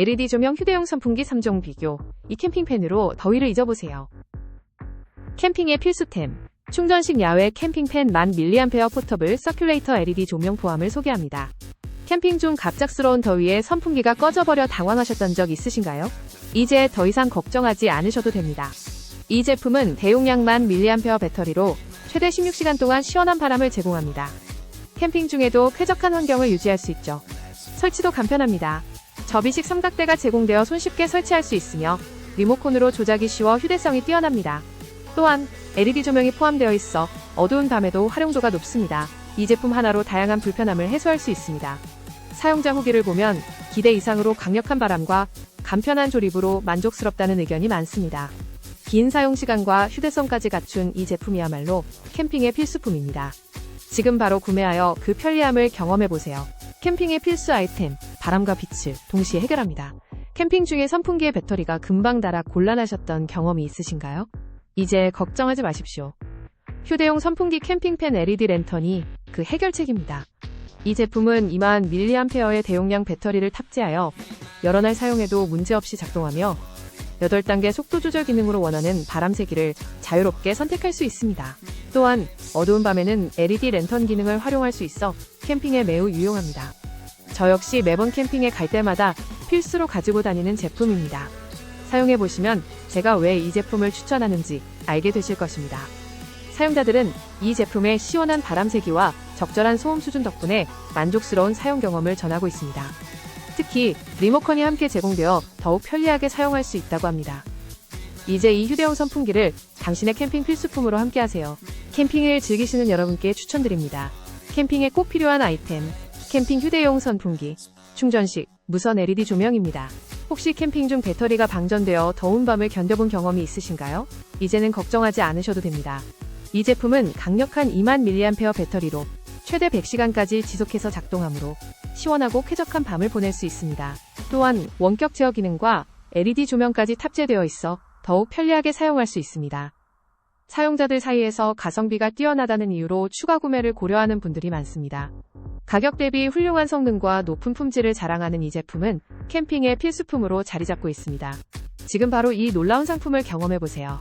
LED 조명 휴대용 선풍기 3종 비교. 이 캠핑팬으로 더위를 잊어보세요. 캠핑의 필수템. 충전식 야외 캠핑팬 1000mAh 포터블 서큘레이터 LED 조명 포함을 소개합니다. 캠핑 중 갑작스러운 더위에 선풍기가 꺼져버려 당황하셨던 적 있으신가요? 이제 더 이상 걱정하지 않으셔도 됩니다. 이 제품은 대용량 1000mAh 배터리로 최대 16시간 동안 시원한 바람을 제공합니다. 캠핑 중에도 쾌적한 환경을 유지할 수 있죠. 설치도 간편합니다. 접이식 삼각대가 제공되어 손쉽게 설치할 수 있으며 리모컨으로 조작이 쉬워 휴대성이 뛰어납니다. 또한 LED 조명이 포함되어 있어 어두운 밤에도 활용도가 높습니다. 이 제품 하나로 다양한 불편함을 해소할 수 있습니다. 사용자 후기를 보면 기대 이상으로 강력한 바람과 간편한 조립으로 만족스럽다는 의견이 많습니다. 긴 사용 시간과 휴대성까지 갖춘 이 제품이야말로 캠핑의 필수품입니다. 지금 바로 구매하여 그 편리함을 경험해 보세요. 캠핑의 필수 아이템, 바람과 빛을 동시에 해결합니다. 캠핑 중에 선풍기의 배터리가 금방 닳아 곤란하셨던 경험이 있으신가요? 이제 걱정하지 마십시오. 휴대용 선풍기 캠핑팬 LED 랜턴이 그 해결책입니다. 이 제품은 2만 mAh의 대용량 배터리를 탑재하여 여러 날 사용해도 문제없이 작동하며 8단계 속도 조절 기능으로 원하는 바람 세기를 자유롭게 선택할 수 있습니다. 또한 어두운 밤에는 LED 랜턴 기능을 활용할 수 있어 캠핑에 매우 유용합니다. 저 역시 매번 캠핑에 갈 때마다 필수로 가지고 다니는 제품입니다. 사용해 보시면 제가 왜 이 제품을 추천하는지 알게 되실 것입니다. 사용자들은 이 제품의 시원한 바람 세기와 적절한 소음 수준 덕분에 만족스러운 사용 경험을 전하고 있습니다. 특히 리모컨이 함께 제공되어 더욱 편리하게 사용할 수 있다고 합니다. 이제 이 휴대용 선풍기를 당신의 캠핑 필수품으로 함께 하세요. 캠핑을 즐기시는 여러분께 추천드립니다. 캠핑에 꼭 필요한 아이템, 캠핑 휴대용 선풍기, 충전식, 무선 LED 조명입니다. 혹시 캠핑 중 배터리가 방전되어 더운 밤을 견뎌본 경험이 있으신가요? 이제는 걱정하지 않으셔도 됩니다. 이 제품은 강력한 2만 mAh 배터리로 최대 100시간까지 지속해서 작동하므로 시원하고 쾌적한 밤을 보낼 수 있습니다. 또한 원격 제어 기능과 LED 조명까지 탑재되어 있어 더욱 편리하게 사용할 수 있습니다. 사용자들 사이에서 가성비가 뛰어나다는 이유로 추가 구매를 고려하는 분들이 많습니다. 가격 대비 훌륭한 성능과 높은 품질을 자랑하는 이 제품은 캠핑의 필수품으로 자리 잡고 있습니다. 지금 바로 이 놀라운 상품을 경험해 보세요.